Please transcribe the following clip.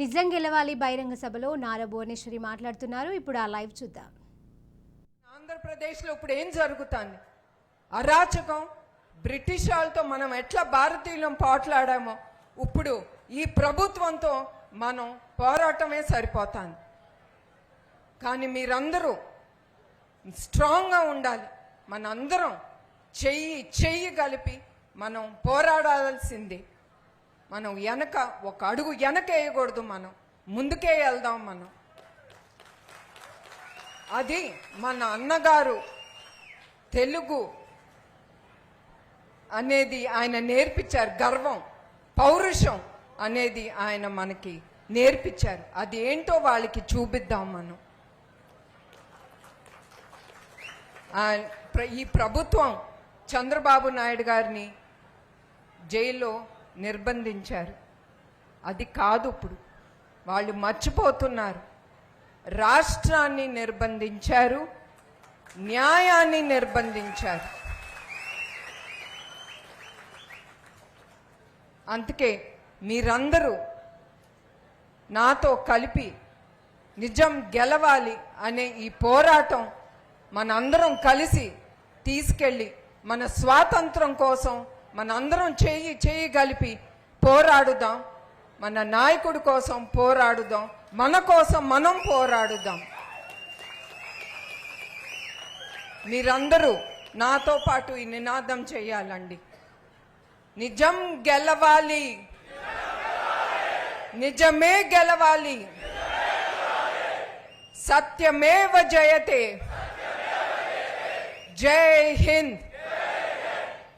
నిజం గెలవాలి బహిరంగ సభలో నారా భువనేశ్వరి మాట్లాడుతున్నారు. ఇప్పుడు ఆ లైవ్ చూద్దాం. ఆంధ్రప్రదేశ్లో ఇప్పుడు ఏం జరుగుతుంది? అరాచకం బ్రిటిష్ వాళ్ళతో మనం ఎట్లా భారతీయులం పోట్లాడామో ఇప్పుడు ఈ ప్రభుత్వంతో మనం పోరాటమే సరిపోతాను కానీ మీరందరూ స్ట్రాంగ్గా ఉండాలి. మనందరం చెయ్యి చెయ్యి కలిపి మనం పోరాడాల్సిందే. మనం వెనక ఒక అడుగు వెనక వేయకూడదు మనం. ముందుకే వెళ్దాం మనం. అది మన అన్నగారు తెలుగు అనేది ఆయన నేర్పించారు. గర్వం పౌరుషం అనేది ఆయన మనకి నేర్పించారు. అది ఏంటో వాళ్ళకి చూపిద్దాం మనం. ప్ర- ఈ ప్రభుత్వం చంద్రబాబు నాయుడు గారిని జైల్లో నిర్బంధించారు. అది కాదు ఇప్పుడు. వాళ్ళు మర్చిపోతున్నారు. రాష్ట్రాన్ని నిర్బంధించారు న్యాయాన్ని నిర్బంధించారు. అందుకే మీరందరూ నాతో కలిపి నిజం గెలవాలి అనే ఈ పోరాటం మనందరం కలిసి తీసుకెళ్ళి మన స్వాతంత్రం కోసం మనందరం చేయి చేయి కలిపి పోరాడుదాం. మన నాయకుడి కోసం పోరాడుదాం. మన కోసం మనం పోరాడుదాం. మీరందరూ నాతో పాటు ఈ నినాదం చేయాలండి. నిజం గెలవాలి. నిజమే గెలవాలి. సత్యమేవ జయతే. జై హింద్.